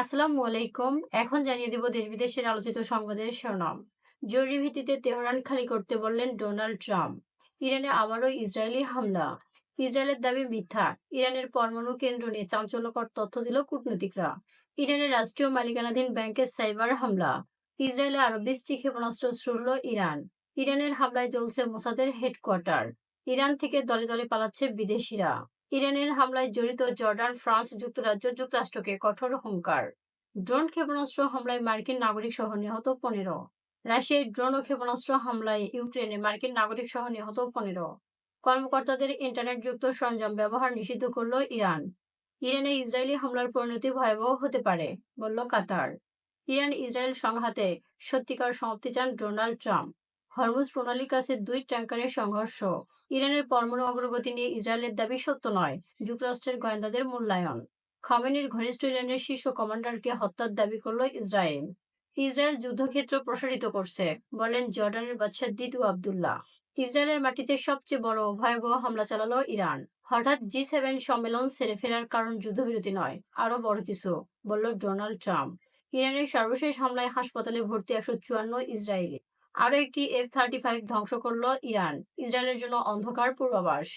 আসসালামু আলাইকুম। এখন জানিয়ে দেব দেশ বিদেশের আলোচিত সংবাদের শিরোনাম। জরুরি ভিত্তিতে তেহরান খালি করতে বললেন ডোনাল্ড ট্রাম্প। ইরানে আবারও ইসরায়েলি হামলা। ইসরায়েলের দাবি মিথ্যা। ইরানের পরমাণু কেন্দ্র নিয়ে চাঞ্চল্যকর তথ্য দিল কূটনীতিকরা। ইরানের রাষ্ট্রীয় মালিকানাধীন ব্যাংকের সাইবার হামলা। ইসরায়েলে আরও বিশটি ক্ষেপণাস্ত্র ছুড়ল ইরান। ইরানের হামলায় জ্বলছে মোসাদের হেডকোয়ার্টার। ইরান থেকে দলে দলে পালাচ্ছে বিদেশিরা। ইরানের হামলায় জড়িত জর্ডান, ফ্রান্স যুক্তরাজ্য, যুক্তরাষ্ট্রকে কঠোর হুঙ্কার। ড্রোন ক্ষেপণাস্ত্র হামলায় মার্কিন নাগরিক সহ নিহত পনেরো। রাশিয়ার ড্রোন ও ক্ষেপণাস্ত্র হামলায় ইউক্রেনে মার্কিন নাগরিক সহ নিহত পনেরো। কর্মকর্তাদের ইন্টারনেটযুক্ত সরঞ্জাম ব্যবহার নিষিদ্ধ করল ইরান। ইরানে ইসরায়েলি হামলার পরিণতি ভয়াবহ হতে পারে, বলল কাতার। ইরান ইসরায়েল সংঘাতে সত্যিকার সমাপ্তি চান ডোনাল্ড ট্রাম্প। হরমুজ প্রণালীর কাছে দুই ট্যাঙ্কারের সংঘর্ষ। ইরানের পরমাণু অগ্রগতি নিয়ে ইসরায়েলের দাবি সত্য নয়। যুক্তরাষ্ট্রের গোয়েন্দাদের মূল্যায়ন। খামেনির ঘনিষ্ঠ ইরানের শীর্ষ কমান্ডারকে হত্যার দাবি করল ইসরায়েল। ইসরায়েল যুদ্ধক্ষেত্র প্রসারিত করছে, বলেন জর্ডানের বাদশাহ দিদু আবদুল্লাহ। ইসরায়েলের মাটিতে সবচেয়ে বড় ভয়াবহ হামলা চালালো ইরান। হঠাৎ জি সেভেন সম্মেলন সেরে ফেরার কারণ যুদ্ধবিরতি নয় আরও বড় কিছু, বলল ডোনাল্ড ট্রাম্প। ইরানের সর্বশেষ হামলায় হাসপাতালে ভর্তি একশো চুয়ান্ন ইসরায়েলি। আরও একটি এফ থার্টি ফাইভ ধ্বংস করল ইরান। ইসরায়েলের জন্য অন্ধকার পূর্বাভাস।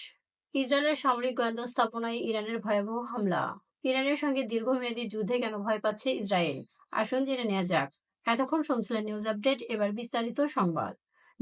ইসরায়েলের সামরিক গোয়েন্দা স্থাপনায় ইরানের ভয়াবহ হামলা। ইরানের সঙ্গে দীর্ঘমেয়াদী যুদ্ধে কেন ভয় পাচ্ছে ইসরায়েল? আসুন জেনে নেওয়া যাক। এতক্ষণ শুনছিলেন নিউজ আপডেট, এবার বিস্তারিত সংবাদ।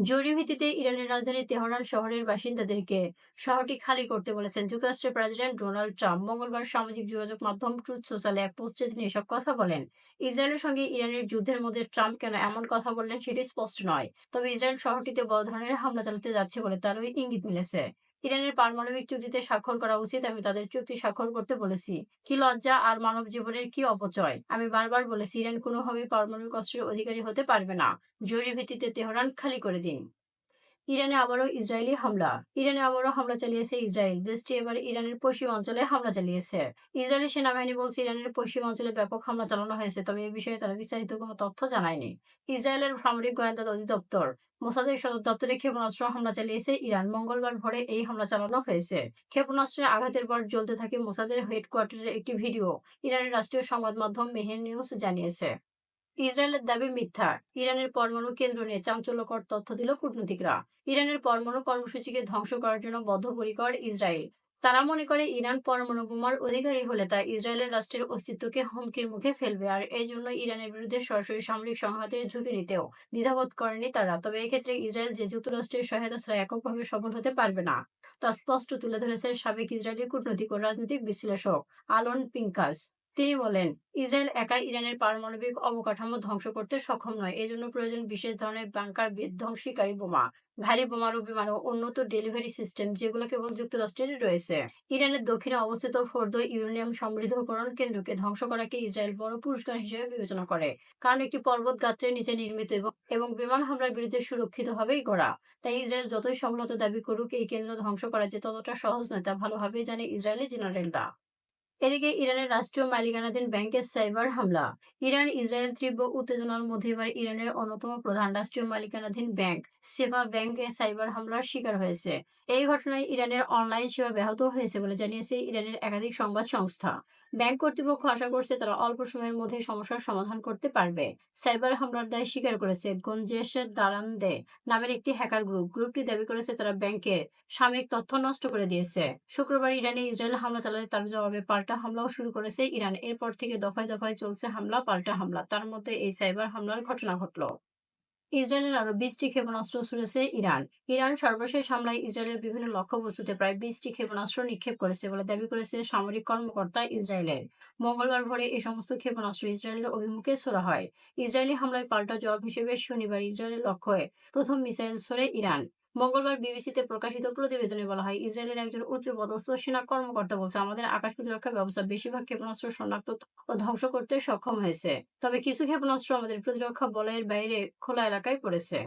জরুরি ভিত্তিতে ইরানের রাজধানী তেহরান শহরের বাসিন্দাদেরকে শহরটি খালি করতে বলেছেন যুক্তরাষ্ট্রের প্রেসিডেন্ট ডোনাল্ড ট্রাম্প। মঙ্গলবার সামাজিক যোগাযোগ মাধ্যম ট্রুথ সোশ্যালে এক পোস্টে তিনি এসব কথা বলেন। ইসরায়েলের সঙ্গে ইরানের যুদ্ধের মধ্যে ট্রাম্প কেন এমন কথা বললেন সেটি স্পষ্ট নয়, তবে ইসরায়েল শহরটিতে বড় ধরনের হামলা চালাতে যাচ্ছে বলে তারও ইঙ্গিত মিলেছে। ইরানের পারমাণবিক চুক্তিতে স্বাক্ষর করা উচিত, আমি তাদের চুক্তি স্বাক্ষর করতে বলেছি। কি লজ্জা আর মানব জীবনের কি অপচয়? আমি বারবার বলেছি, ইরান কোনোভাবেই পারমাণবিক অস্ত্রের অধিকারী হতে পারবে না। জরুরি ভিত্তিতে তেহরান খালি করে দিন। ইরানে আবারও ইসরায়েলি হামলা। ইরানে আবারও হামলা চালিয়েছে ইসরায়েল। দেশটি এবার ইরানের পশ্চিম অঞ্চলে হামলা চালিয়েছে। ইসরায়েলি সেনাবাহিনী বলছে, ইরানের পশ্চিম অঞ্চলে ব্যাপক হামলা চালানো হয়েছে, তবে এ বিষয়ে তারা বিস্তারিত কোনো তথ্য জানায়নি। ইসরায়েলের সামরিক গোয়েন্দা অধিদপ্তর, মোসাদের সদর দপ্তরে ক্ষেপণাস্ত্র হামলা চালিয়েছে ইরান। মঙ্গলবার ভোরে এই হামলা চালানো হয়েছে। ক্ষেপণাস্ত্রের আঘাতের পর জ্বলতে থাকে মোসাদের হেডকোয়ার্টারের একটি ভিডিও। ইরানের রাষ্ট্রীয় সংবাদ মাধ্যম মেহের নিউজ জানিয়েছে। ইসরায়েলের দাবি মিথ্যা। ইরানের পরমাণু কেন্দ্র নিয়ে চাঞ্চল্যকর তথ্য দিল কূটনীতিকরা। ইরানের পরমাণু কর্মসূচিকে ধ্বংস করার জন্য বদ্ধপরিকর ইসরায়েল। তারা মনে করে ইরান পরমাণু বোমার অধিকারী হলে তা ইসরায়েলের রাষ্ট্রের অস্তিত্বকে হুমকির মুখে ফেলবে আর এই জন্য ইরানের বিরুদ্ধে সরাসরি সামরিক সংঘাতের ঝুঁকি নিতেও দ্বিধাবোধ করেনি তারা। তবে এক্ষেত্রে ইসরায়েল যে যুক্তরাষ্ট্রের সহায়তা ছাড়া এককভাবে সফল হতে পারবে না। তা স্পষ্ট তুলে ধরেছে সাবেক ইসরায়েলি কূটনৈতিক ও রাজনৈতিক বিশ্লেষক আলন পিঙ্কাস। তিনি বলেন, ইসরায়েল একাই ইরানের পারমাণবিক অবকাঠামো ধ্বংস করতে সক্ষম নয়। এজন্য প্রয়োজন বিশেষ ধরনের বাংকার বিধ্বংসীকারী বোমা, ভারী বোমারু বিমান ও উন্নত ডেলিভারি সিস্টেম যেগুলো কেবল যুক্তরাষ্ট্রের রয়েছে। ইরানের দক্ষিণে অবস্থিত ফোর্দ ইউরেনিয়াম সমৃদ্ধকরণ কেন্দ্রকে ধ্বংস করাকে ইসরায়েল বড় পুরস্কার হিসেবে বিবেচনা করে, কারণ একটি পর্বত গাত্রের নিচে নির্মিত এবং বিমান হামলার বিরুদ্ধে সুরক্ষিত সুরক্ষিতভাবেই গড়া। তাই ইসরায়েল যতই সফলতা দাবি করুক, এই কেন্দ্র ধ্বংস করা যে ততটা সহজ নয়, তা ভালোভাবেই জানে ইসরায়েলি জেনারেলরা। এদিকে ইরানের রাষ্ট্রীয় মালিকানাধীন ব্যাংকের সাইবার হামলা। ইরান, ইসরায়েল তীব্র উত্তেজনার মধ্যে এবার ইরানের অন্যতম প্রধান রাষ্ট্রীয় মালিকানাধীন ব্যাংক সেবা ব্যাংকে সাইবার হামলার শিকার হয়েছে। এই ঘটনায় ইরানের অনলাইন সেবা ব্যাহত হয়েছে বলে জানিয়েছে ইরানের একাধিক সংবাদ সংস্থা। ব্যাংক কর্তৃপক্ষ আশা করছে তারা অল্প সময়ের মধ্যে সমস্যার সমাধান করতে পারবে। সাইবার হামলার দায় স্বীকার করেছে গঞ্জেশ দারান্দে নামের একটি হ্যাকার গ্রুপ। গ্রুপটি দাবি করেছে তারা ব্যাংকের সাময়িক তথ্য নষ্ট করে দিয়েছে। শুক্রবার ইরানে ইসরায়েল হামলা চালাতে তার জবাবে পাল্টা হামলাও শুরু করেছে ইরান। এরপর থেকে দফায় দফায় চলছে হামলা, পাল্টা হামলা। তার মধ্যে এই সাইবার হামলার ঘটনা ঘটল। ইসরায়েলের আরও বিশটি ক্ষেপণাস্ত্র ছুড়েছে ইরান। ইরান সর্বশেষ হামলায় ইসরায়েলের বিভিন্ন লক্ষ্যবস্তুতে প্রায় বিশটি ক্ষেপণাস্ত্র নিক্ষেপ করেছে বলে দাবি করেছে সামরিক কর্মকর্তা ইসরায়েলের। মঙ্গলবার ভোরে এই সমস্ত ক্ষেপণাস্ত্র ইসরায়েলের অভিমুখে ছোড়া হয়। ইসরায়েলি হামলায় পাল্টা জবাব হিসেবে শনিবার ইসরায়েলের লক্ষ্যে প্রথম মিসাইল ছোড়ে ইরান। মঙ্গলবার বিবিসিতে প্রকাশিত প্রতিবেদনে বলা হয়, ইসরায়েলের একজন উচ্চ পদস্থ সেনা কর্মকর্তা বলছে, আমাদের আকাশ প্রতিরক্ষা ব্যবস্থা বেশিরভাগ ক্ষেপণাস্ত্র, শনাক্ত ও ধ্বংস করতে সক্ষম হয়েছে। তবে কিছু ক্ষেপণাস্ত্র আমাদের প্রতিরক্ষা বলয়ের বাইরে খোলা এলাকায় পড়েছে।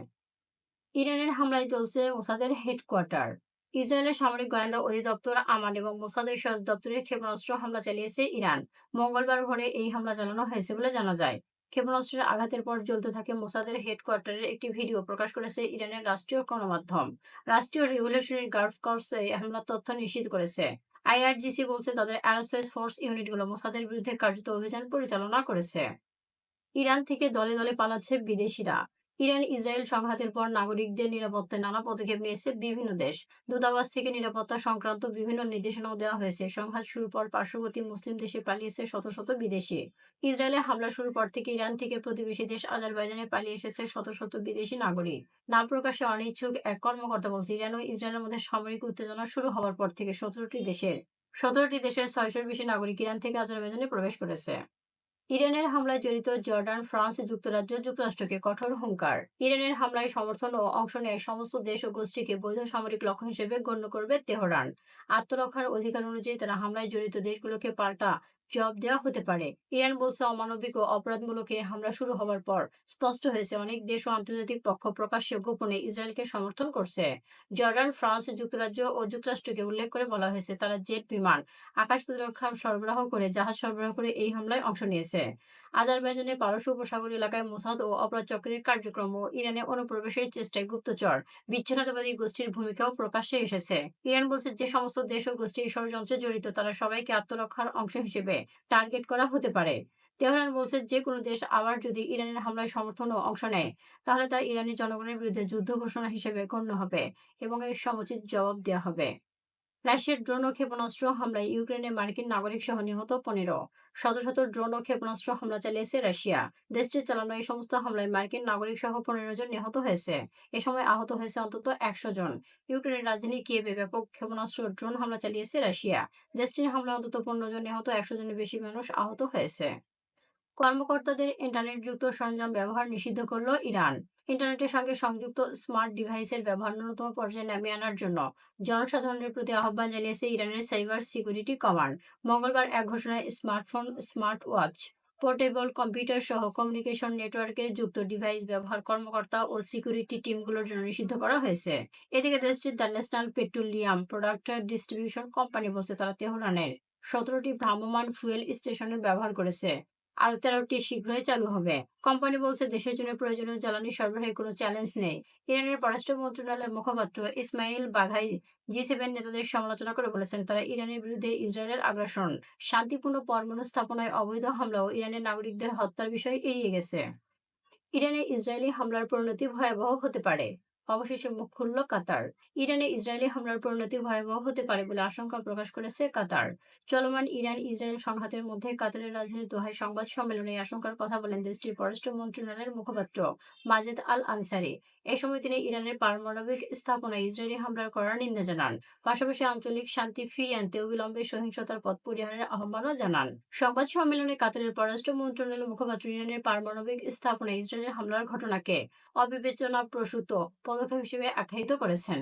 ইরানের হামলায় চলছে মোসাদের হেডকোয়ার্টার। ইসরায়েলের সামরিক গোয়েন্দা অধিদপ্তর আমান এবং মোসাদের সদর দপ্তরের ক্ষেপণাস্ত্র হামলা চালিয়েছে ইরান। মঙ্গলবার ভোরে এই হামলা চালানো হয়েছে বলে জানা যায়। ক্ষেপণাস্ত্রের আঘাতের পর জ্বলতে থাকে মোসাদের হেডকোয়ার্টারের একটি ভিডিও প্রকাশ করেছে ইরানের রাষ্ট্রীয় গণমাধ্যম। রাষ্ট্রীয় রেগুলেশনের গার্ভ কর্পস এই হামলার তথ্য নিশ্চিত করেছে। আইআরজিসি বলছে, তাদের অ্যারোস্পেস ফোর্স ইউনিটগুলো মোসাদের বিরুদ্ধে কার্যত অভিযান পরিচালনা করেছে। ইরান থেকে দলে দলে পালাচ্ছে বিদেশিরা। ইরান, ইসরায়েল সংঘাতের পর নাগরিকদের নিরাপত্তায় নানা পদক্ষেপ নিয়েছে বিভিন্ন দেশ। দূতাবাস থেকে নিরাপত্তা সংক্রান্ত বিভিন্ন নির্দেশনাও দেওয়া হয়েছে। সংঘাত শুরুর পর পার্শ্ববর্তী মুসলিম দেশে পালিয়েছে শত শত বিদেশি। ইসরায়েলে হামলা শুরুর পর থেকে ইরান থেকে প্রতিবেশী দেশ আজারবাইজানে পালিয়ে এসেছে শত শত বিদেশি নাগরিক। নাম প্রকাশে অনিচ্ছুক এক কর্মকর্তা বলছে, ইরান ও ইসরায়েলের মধ্যে সামরিক উত্তেজনা শুরু হওয়ার পর থেকে সতেরোটি দেশের সতেরোটি দেশের ছয়শোর বেশি নাগরিক ইরান থেকে আজারবাইজানে প্রবেশ করেছে। ইরানের হামলায় জড়িত জর্ডান, ফ্রান্স, যুক্তরাজ্য, যুক্তরাষ্ট্রকে কঠোর হুঙ্কার। ইরানের হামলায় সমর্থন ও অংশ নেয় সমস্ত দেশ ও গোষ্ঠীকে বৈধ সামরিক লক্ষ্য হিসেবে গণ্য করবে তেহরান। আত্মরক্ষার অধিকার অনুযায়ী তারা হামলায় জড়িত দেশগুলোকে পাল্টা জবাব দেওয়া হতে পারে। ইরান বলছে, অমানবিক ও অপরাধমূলক এই হামলা শুরু হওয়ার পর স্পষ্ট হয়েছে, অনেক দেশ ও আন্তর্জাতিক পক্ষ প্রকাশ্যে গোপনে ইসরায়েলকে সমর্থন করছে। জর্ডান, ফ্রান্স, যুক্তরাজ্য ও যুক্তরাষ্ট্রকে উল্লেখ করে বলা হয়েছে, তারা জেট বিমান, আকাশ প্রতিরক্ষা সরবরাহ করে জাহাজ সরবরাহ করে এই হামলায় অংশ নিয়েছে। আজারবাইজানের পারস্য উপসাগর এলাকায় মোসাদ ও অপরাধ চক্রের কার্যক্রম ও ইরানে অনুপ্রবেশের চেষ্টায় গুপ্তচর। বিচ্ছিন্নতাবাদী গোষ্ঠীর ভূমিকাও প্রকাশ্যে এসেছে। ইরান বলছে, যে সমস্ত দেশ ও গোষ্ঠী এই ষড়যন্ত্রে জড়িত, তারা সবাইকে আত্মরক্ষার অংশ হিসেবে টার্গেট করা হতে পারে। তেহরান বলছে যে কোনো দেশ আবার যদি ইরানের হামলায় সমর্থন ও অংশ নেয়, তাহলে তা ইরানি জনগণের বিরুদ্ধে যুদ্ধ ঘোষণা হিসেবে গণ্য হবে এবং এর সমুচিত জবাব দেওয়া হবে। রাশিয়ার ড্রোন ও ক্ষেপণাস্ত্র হামলায় ইউক্রেনে মার্কিন নাগরিক সহ নিহত পনেরো। শত শত ড্রোন ও ক্ষেপণাস্ত্র হামলা চালিয়েছে রাশিয়া। দেশটির চালানো এই সমস্ত হামলায় মার্কিন নাগরিক সহ পনেরো জন নিহত হয়েছে। এ সময় আহত হয়েছে অন্তত একশো জন। ইউক্রেনের রাজধানী কিয়েভে ব্যাপক ক্ষেপণাস্ত্র ড্রোন হামলা চালিয়েছে রাশিয়া। দেশটির হামলায় অন্তত পনেরো জন নিহত, একশো জনের বেশি মানুষ আহত হয়েছে। কর্মকর্তাদের ইন্টারনেটযুক্ত সরঞ্জাম ব্যবহার নিষিদ্ধ করল ইরান। ইন্টারনেটের সঙ্গে সংযুক্ত স্মার্ট ডিভাইসের ব্যবহার ন্যূনতম পর্যায়ে নামিয়ে আনার জন্য জনসাধারণের প্রতি আহ্বান জানিয়েছে ইরানের সাইবার সিকিউরিটি কমান্ড। মঙ্গলবার এক ঘোষণায় smartphone smart watch portable computer সহ কমিউনিকেশন নেটওয়ার্কের যুক্ত ডিভাইস ব্যবহার কর্মকর্তা ও সিকিউরিটি টিমগুলোর জন্য নিষিদ্ধ করা হয়েছে। এদিকে দেশটির the national petroleum product distribution company বলছে তারা তেহরানের সতেরোটি ভ্রাম্যমান ফুয়েল স্টেশনের ব্যবহার করেছে। আরও তেরোটি শীঘ্রই চালু হবে। কোম্পানি বলছে, দেশের জন্য প্রয়োজনীয় জ্বালানি সরবরাহে কোনো চ্যালেঞ্জ নেই। ইরানের পররাষ্ট্র মন্ত্রণালয়ের মুখপাত্র ইসমাইল বাঘাই জি সেভেন নেতাদের সমালোচনা করে বলেছেন, তারা ইরানের বিরুদ্ধে ইসরায়েলের আগ্রাসন, শান্তিপূর্ণ পরমাণু স্থাপনায় অবৈধ হামলা ও ইরানের নাগরিকদের হত্যার বিষয় এড়িয়ে গেছে। ইরানে ইসরায়েলি হামলার পরিণতি ভয়াবহ হতে পারে। অবশেষে মুখ খুলল কাতার। ইরানে ইসরায়েলি হামলার পরিণতি ভয়াবহ হতে পারে বলে আশঙ্কা প্রকাশ করেছে কাতার। চলমান ইরান ইসরায়েল সংঘাতের মধ্যে কাতারের রাজধানী দোহায় সংবাদ সম্মেলনে আশঙ্কার কথা বলেন দেশটির পররাষ্ট্র মন্ত্রণালয়ের মুখপাত্র মাজেদ আল আনসারি এই সময় তিনি ইরানের পারমাণবিক স্থাপনায় ইসরায়েলি হামলার করার নিন্দা জানান। পাশাপাশি আঞ্চলিক শান্তি ফিরিয়ে আনতে অবিলম্বে সহিংসতার পথ পরিহারের আহ্বানও জানান। সংবাদ সম্মেলনে কাতারের পররাষ্ট্র মন্ত্রণালয়ের মুখপাত্র ইরানের পারমাণবিক স্থাপনায় ইসরায়েলের হামলার ঘটনাকে অবিবেচনা প্রসূত পদক্ষেপ হিসেবে আখ্যায়িত করেছেন।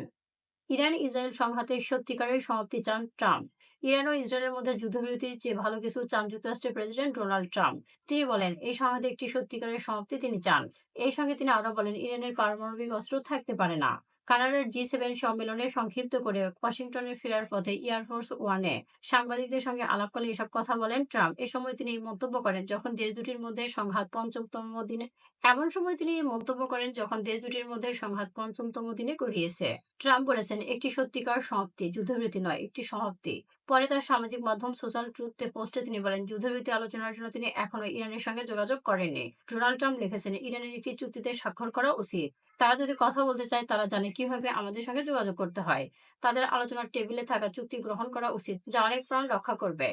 ইরান ইসরায়েল সংঘাতের সত্যিকারের সমাপ্তি চান ট্রাম্প। ইরান ও ইসরায়েলের মধ্যে যুদ্ধবিরতির চেয়ে ভালো কিছু চান যুক্তরাষ্ট্রের প্রেসিডেন্ট ডোনাল্ড ট্রাম্প। তিনি বলেন, এই সংঘাতে একটি সত্যিকারের সমাপ্তি তিনি চান। এই সঙ্গে তিনি আরও বলেন, ইরানের পারমাণবিক অস্ত্র থাকতে পারে না। কানাডার জি সেভেন সম্মেলনে সংক্ষিপ্ত করে ওয়াশিংটনে ফেরার পথে এয়ারফোর্স ওয়ানে সাংবাদিকদের সঙ্গে আলাপকালে এসব কথা বলেন ট্রাম্প। এ সময় তিনি এই মন্তব্য করেন, যখন দেশ দুটির মধ্যে সংঘাত পঞ্চমতম দিনে, এমন সময় তিনি এই মন্তব্য করেন, যখন দেশ দুটির মধ্যে সংঘাত পঞ্চমতম দিনে গড়িয়েছে। ট্রাম্প বলেছেন, একটি সত্যিকার সমাপ্তি যুদ্ধবিরতি নয়, একটি সমাপ্তি। পরে তার সামাজিক মাধ্যম সোশ্যাল ট্রুথে পোস্টে তিনি বলেন, যুদ্ধবিরতি আলোচনার জন্য তিনি এখনও ইরানের সঙ্গে যোগাযোগ করেননি। ডোনাল্ড ট্রাম্প লিখেছেন, ইরানের একটি চুক্তিতে স্বাক্ষর করা উচিত। তারা যদি কথা বলতে চায়, তারা জানে কীভাবে আমাদের সঙ্গে যোগাযোগ করতে হয়। তাদের আলোচনার টেবিলে থাকা চুক্তি গ্রহণ করা উচিত, যা অনেক প্রাণ রক্ষা করবে।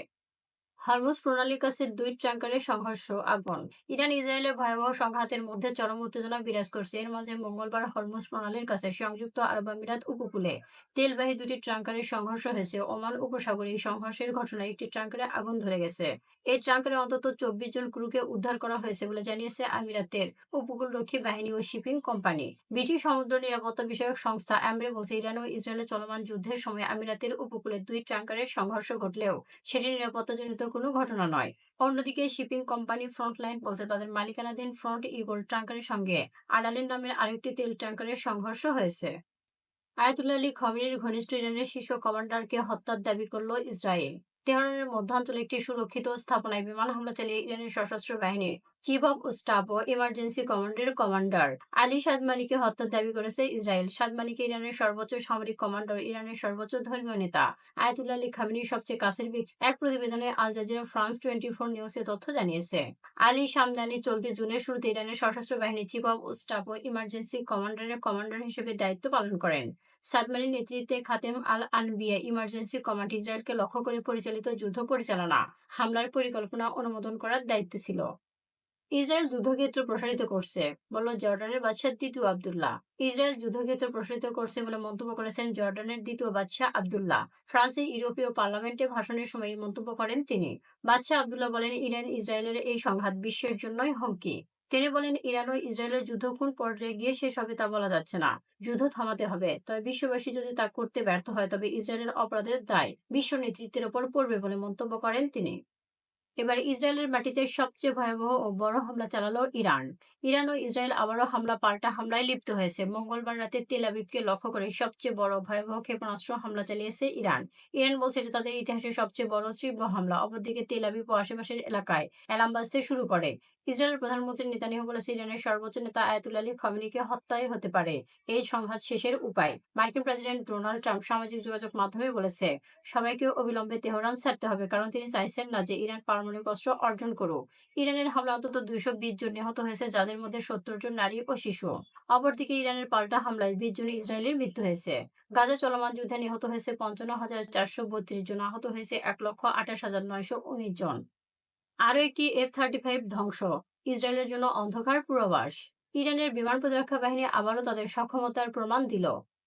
হরমুজ প্রণালীর কাছে দুই ট্যাঙ্কারের সংঘর্ষ, আগুন। ইরান, ইসরায়েলের ভয়াবহ সংঘাতের মধ্যে চরম উত্তেজনা বিরাজ করছে। এর মাঝে মঙ্গলবার হরমুজ প্রণালীর কাছে সংযুক্ত আরব আমিরাত উপকূলে তেলবাহী দুটি ট্যাঙ্কারের সংঘর্ষ হয়েছে। ওমান উপসাগরে এই সংঘর্ষের ঘটনায় একটি ট্যাঙ্কারে আগুন ধরে গেছে। এই ট্যাঙ্কারে অন্তত চব্বিশ জন ক্রুকে উদ্ধার করা হয়েছে বলে জানিয়েছে আমিরাতের উপকূলরক্ষী বাহিনী ও শিপিং কোম্পানি। ব্রিটিশ সমুদ্র নিরাপত্তা বিষয়ক সংস্থা অ্যামরে বলছে, ইরান ও ইসরায়েলের চলমান যুদ্ধের সময় আমিরাতের উপকূলে দুই ট্যাঙ্কারের সংঘর্ষ ঘটলেও সেটি নিরাপত্তাজনিত কোনো ঘটনা নয়। অন্যদিকে শিপিং কোম্পানি ফ্রন্টলাইন বলছে, তাদের মালিকানাধীন ফ্রন্ট ইগল ট্যাঙ্কারের সঙ্গে আডালিন নামের আরেকটি তেল ট্যাঙ্কারের সংঘর্ষ হয়েছে। আয়াতুল্লাহ আলী খমিনীর ঘনিষ্ঠ ইরানের শীর্ষ কমান্ডারকে হত্যার দাবি করল ইসরায়েল। তেহরানের মধ্যাঞ্চলে একটি সুরক্ষিত স্থাপনায় বিমান হামলা চালিয়ে ইরানের সশস্ত্র বাহিনীর চিফ অব স্টাফ ও ইমার্জেন্সি কমান্ডের কমান্ডার। আলী সাদমানিকে হত্যার দাবি করেছে ইসরায়েল। সাদমানিকে ইরানের সর্বোচ্চ সামরিক কমান্ডার ইরানের সর্বোচ্চ ধর্মীয় নেতা। আয়াতুল্লাহ আলী খামিনির সবচেয়ে কাছের এক প্রতিবেদনে Al Jazeera France twenty four নিউজে তথ্য জানিয়েছে। আলী সামদানি চলতি জুনের শুরুতে ইরানের সশস্ত্র বাহিনীর চিফ অব স্টাফ ও ইমার্জেন্সি কমান্ডারের কমান্ডার হিসেবে দায়িত্ব পালন করেন। সাদমানির নেতৃত্বে খাতেম আল আনবিয়া ইমার্জেন্সি কমান্ড ইসরায়েলকে লক্ষ্য করে পরিচালিত যুদ্ধ পরিচালনা, হামলার পরিকল্পনা অনুমোদন করার দায়িত্ব ছিল। ইসরায়েল যুদ্ধক্ষেত্র প্রসারিত করছে বলল জর্ডানের বাদশাহ দ্বিতীয় আবদুল্লাহ। ইসরায়েল যুদ্ধক্ষেত্র প্রসারিত করছে বলে মন্তব্য করেছেন জর্ডানের দ্বিতীয় বাদশাহ আবদুল্লাহ। ফ্রান্সের ইউরোপীয় পার্লামেন্টে ভাষণের সময় মন্তব্য করেন তিনি। বাদশাহ আবদুল্লাহ বলেন, ইরান ইসরায়েলের এই সংঘাত বিশ্বের জন্যই হুমকি। তিনি বলেন, ইরান ও ইসরায়েলের যুদ্ধ কোন পর্যায়ে গিয়ে শেষ হবে তা বলা যাচ্ছে না। যুদ্ধ থামাতে হবে। তবে বিশ্ববাসী যদি তা করতে ব্যর্থ হয়, তবে ইসরায়েলের অপরাধের দায় বিশ্ব নেতৃত্বের ওপর পড়বে বলে মন্তব্য করেন তিনি। এবার ইসরায়েলের মাটিতে সবচেয়ে ভয়াবহ ও বড় হামলা চালালো ইরান। ইরান ও ইসরায়েল আবারও হামলা, পাল্টা হামলায় লিপ্ত হয়েছে। মঙ্গলবার রাতে তেল আবিবকে লক্ষ্য করে সবচেয়ে বড় ভয়াবহ ক্ষেপণাস্ত্র হামলা চালিয়েছে ইরান। ইরান বলছে এটা তাদের ইতিহাসে সবচেয়ে বড় তীব্র হামলা, অপরদিকে তেল আবিব ও আশেপাশের এলাকায় অ্যালাম বাজতে শুরু করে। ইসরায়েলের প্রধানমন্ত্রী নেতানিয়াহু বলেছে ইরানের সর্বোচ্চ নেতা আয়াতুল্লাহ আলী খমিনিকে হত্যাই হতে পারে। এই সংঘাত শেষের উপায়। মার্কিন প্রেসিডেন্ট ডোনাল্ড ট্রাম্প সামাজিক যোগাযোগ মাধ্যমে বলেছে, সবাইকে অবিলম্বে তেহরান ছাড়তে হবে, কারণ তিনি চাইছেন না যে ইরান পারমাণবিক অস্ত্র অর্জন করুক। ইরানের হামলা অন্তত দুইশো বিশ জন নিহত হয়েছে, যাদের মধ্যে সত্তর জন নারী ও শিশু। অপরদিকে ইরানের পাল্টা হামলায় বিশ জন ইসরায়েলের মৃত্যু হয়েছে। গাজা চলমান যুদ্ধে নিহত হয়েছে পঞ্চান্ন হাজার চারশো বত্রিশ জন, আহত হয়েছে এক লক্ষ আঠাশ হাজার নয়শো উনিশ জন। আরও একটি এফ থার্টি ফাইভ ধ্বংস, ইসরায়েলের জন্য অন্ধকার পূর্বাভাস। ইরানের বিমান প্রতিরক্ষা বাহিনী আবারও তাদের সক্ষমতার প্রমাণ দিল।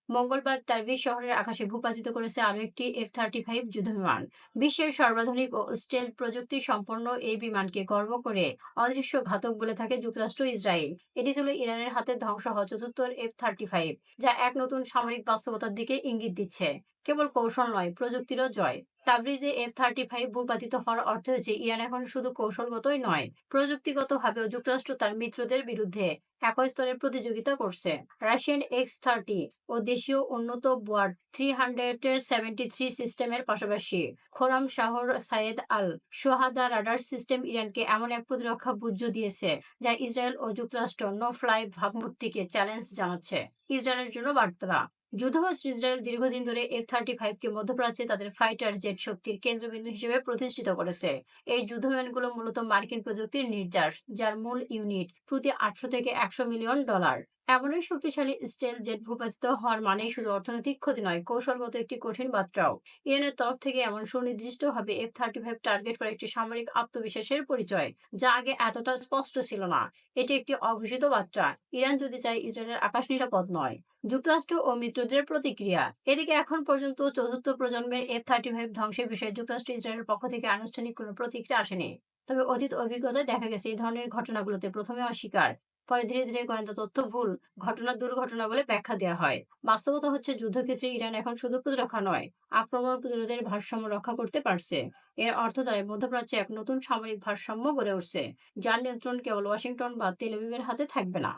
মঙ্গলবার তারবিজ শহরের আকাশে ভূপাতিত করেছে আরও একটি এফ থার্টি ফাইভ যুদ্ধবিমান। বিশ্বের সর্বাধুনিক ও স্টেল প্রযুক্তি সম্পন্ন এই বিমানকে গর্ব করে অদৃশ্য ঘাতক বলে থাকে যুক্তরাষ্ট্র, ইসরায়েল। এটি ছিল ইরানের হাতে ধ্বংস হওয়া চতুর্থ এফ থার্টি ফাইভ যা এক নতুন সামরিক বাস্তবতার দিকে ইঙ্গিত দিচ্ছে। কেবল কৌশল নয়, প্রযুক্তিরও জয়। তাবরিজে এফ থার্টি ফাইভ ভূপাতিত হওয়ার অর্থ হচ্ছে ইরান এখন শুধু কৌশলগতই নয়, প্রযুক্তিগতভাবেও যুক্তরাষ্ট্র তার মিত্রদের বিরুদ্ধে একই স্তরের প্রতিযোগিতা করছে। রাশিয়ান এক্স থার্টি ও দেশীয় উন্নত বোয়ার্ড থ্রি হান্ড্রেড সেভেন্টি থ্রি সিস্টেমের পাশাপাশি খোরাম শাহর সায়েদ আল সোহাদা রাডার সিস্টেম ইরানকে এমন এক প্রতিরক্ষা বুঝ দিয়েছে যা ইসরায়েল ও যুক্তরাষ্ট্র নো ফ্লাই ভাবমূর্তিকে চ্যালেঞ্জ জানাচ্ছে। ইসরায়েলের জন্য বার্তা যুদ্ধবাজ ইসরায়েল দীর্ঘদিন ধরে এফ থার্টি ফাইভকে মধ্যপ্রাচ্যে তাদের ফাইটার জেট শক্তির কেন্দ্রবিন্দু হিসেবে প্রতিষ্ঠিত করেছে। এই যুদ্ধবিমানগুলো মূলত মার্কিন প্রযুক্তির নির্যাস, যার মূল ইউনিট প্রতি আটশো থেকে একশো মিলিয়ন ডলার এমনই শক্তিশালী স্টেল জেট ভূপাতিত হওয়ার মানেই শুধু অর্থনৈতিক ক্ষতি নয় কৌশলগত একটি কঠিন বার্তাও ইরানের তরফ থেকে এমন সুনির্দিষ্টভাবে এফ থার্টি ফাইভ টার্গেট করা একটি সামরিক আত্মবিশ্বাসের পরিচয়, যা আগে এতটা স্পষ্ট ছিল না। এটি একটি অঘোষিত বার্তা ইরান যদি চায় ইসরায়েলের আকাশ নিরাপদ নয়। যুক্তরাষ্ট্র ও মিত্রদের প্রতিক্রিয়া। এদিকে এখন পর্যন্ত চতুর্থ প্রজন্মের এফ থার্টি ফাইভ ধ্বংসের বিষয়ে যুক্তরাষ্ট্র ইসরায়েলের পক্ষ থেকে আনুষ্ঠানিক কোনো প্রতিক্রিয়া আসেনি। তবে অতীত অভিজ্ঞতায় দেখা গেছে এই ধরনের ঘটনাগুলোতে প্রথমে অস্বীকার। পরে ধীরে ধীরে গোয়েন্দা তথ্য ভুল, ঘটনা দুর্ঘটনা বলে ব্যাখ্যা দেওয়া হয়। বাস্তবতা হচ্ছে যুদ্ধক্ষেত্রে ইরান এখন শুধু প্রতিরক্ষা নয়, আক্রমণ প্রতিরোধের ভারসাম্য রক্ষা করতে পারছে। এর অর্থ দ্বারা মধ্যপ্রাচ্যে এক নতুন সামরিক ভারসাম্য গড়ে উঠছে, যার নিয়ন্ত্রণ কেবল ওয়াশিংটন বা তেলবিবের হাতে থাকবে না।